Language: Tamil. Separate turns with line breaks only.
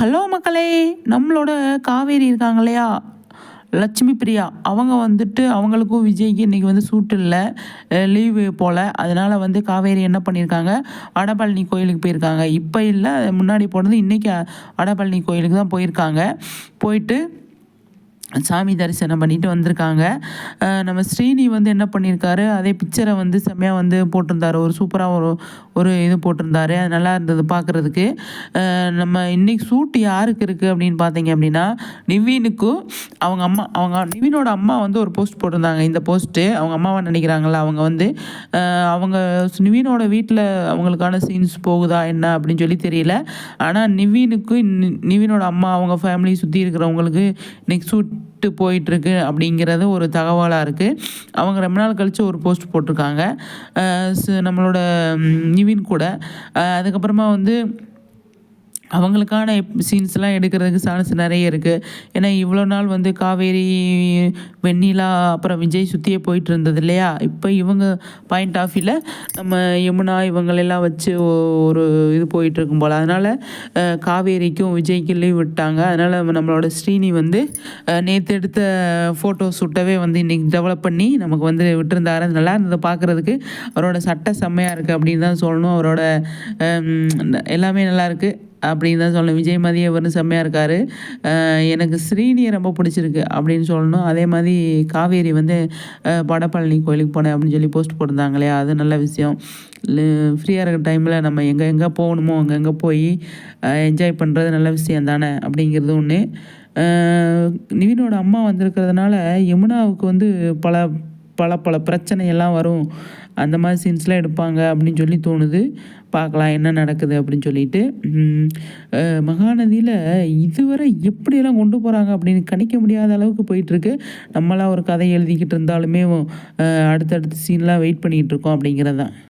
ஹலோ மக்களே நம்மளோட காவேரி இருக்காங்க இல்லையா? லட்சுமி பிரியா அவங்க வந்துட்டு அவங்களுக்கும் விஜய்க்கு இன்றைக்கி வந்து சூட்டு இல்லை. லீவு போல். அதனால் வந்து காவேரி என்ன பண்ணியிருக்காங்க வடபழனி கோயிலுக்கு போயிருக்காங்க. இப்போ இல்லை முன்னாடி போனது இன்றைக்கி வடபழனி கோயிலுக்கு தான் போயிருக்காங்க. போயிட்டு சாமி தரிசனம் பண்ணிட்டு வந்திருக்காங்க. நம்ம ஸ்ரீனி வந்து என்ன பண்ணியிருக்காரு அதே பிக்சரை வந்து செம்மையாக வந்து போட்டிருந்தாரு. ஒரு சூப்பராக ஒரு ஒரு இது போட்டிருந்தாரு. அது நல்லா இருந்தது பார்க்குறதுக்கு நம்ம இன்றைக்கி சூட் யாருக்கு இருக்குது அப்படின்னு பார்த்தீங்க அப்படின்னா நிவீனுக்கும் அவங்க அம்மா அவங்க நிவீனோட அம்மா வந்து ஒரு போஸ்ட் போட்டிருந்தாங்க. இந்த போஸ்ட்டு அவங்க அம்மாவை நினைக்கிறாங்களா அவங்க வந்து அவங்க நிவீனோட வீட்டில் அவங்களுக்கான சீன்ஸ் போகுதா என்ன அப்படின்னு சொல்லி தெரியல. ஆனால் நிவீனுக்கும் நிவீனோட அம்மா அவங்க ஃபேமிலி சுற்றி இருக்கிறவங்களுக்கு இன்றைக்கி சூட் விட்டு போயிட்டுருக்கு அப்படிங்கிறது ஒரு தகவலாக இருக்குது அவங்க ரொம்ப நாள் கழித்து ஒரு போஸ்ட் போட்டிருக்காங்க. நம்மளோட நிவின் கூட. அதுக்கப்புறமா வந்து அவங்களுக்கான சீன்ஸ்லாம் எடுக்கிறதுக்கு சான்ஸ் நிறைய இருக்குது ஏன்னா இவ்வளோ நாள் வந்து காவேரி வெண்ணிலா அப்புறம் விஜய் சுற்றியே போயிட்டு இருந்தது இல்லையா? இப்போ இவங்க பாயிண்ட் ஆஃப் வியூவில் நம்ம யமுனா இவங்களெல்லாம் வச்சு ஒரு இது போயிட்டுருக்கும் போல். அதனால் காவேரிக்கும் விஜய்க்கும் லீவ் விட்டாங்க. அதனால் நம்மளோட ஸ்ரீனி வந்து நேற்று எடுத்த ஃபோட்டோ ஷூட்டவே வந்து இன்றைக்கி டெவலப் பண்ணி நமக்கு வந்து விட்டுருந்தாரு. நல்லா இருந்தது பார்க்குறதுக்கு அவரோட சட்டை செம்மையாக இருக்குது அப்படின்னு தான் சொல்லணும். அவரோட எல்லாமே நல்லாயிருக்கு அப்படின்னு தான் சொல்லணும். விஜய் மாதிரியே வந்து செம்மையாக இருக்கார். எனக்கு ஸ்ரீனியை ரொம்ப பிடிச்சிருக்கு அப்படின்னு சொல்லணும். அதே மாதிரி காவேரி வந்து படப்பழனி கோயிலுக்கு போனேன் அப்படின்னு சொல்லி போஸ்ட் போட்டிருந்தாங்க இல்லையா அது நல்ல விஷயம். ஃப்ரீயாக இருக்கிற டைமில் நம்ம எங்கே எங்கே போகணுமோ அங்கே எங்கே போய் என்ஜாய் பண்ணுறது நல்ல விஷயம் தானே அப்படிங்கிறது ஒன்று நிவினோட அம்மா வந்திருக்கிறதுனால யமுனாவுக்கு வந்து பல பல பல பிரச்சனையெல்லாம் வரும். அந்த மாதிரி சீன்ஸ்லாம் எடுப்பாங்க அப்படின்னு சொல்லி தோணுது. பார்க்கலாம் என்ன நடக்குது அப்படின்னு சொல்லிட்டு. மகாநதியில் இதுவரை எப்படியெல்லாம் கொண்டு போகிறாங்க அப்படின்னு கணிக்க முடியாத அளவுக்கு போயிட்டுருக்கு. நம்மளாம் ஒரு கதை எழுதிக்கிட்டு இருந்தாலுமே அடுத்தடுத்த சீன்லாம் வெயிட் பண்ணிகிட்டு இருக்கோம் அப்படிங்கிறது தான்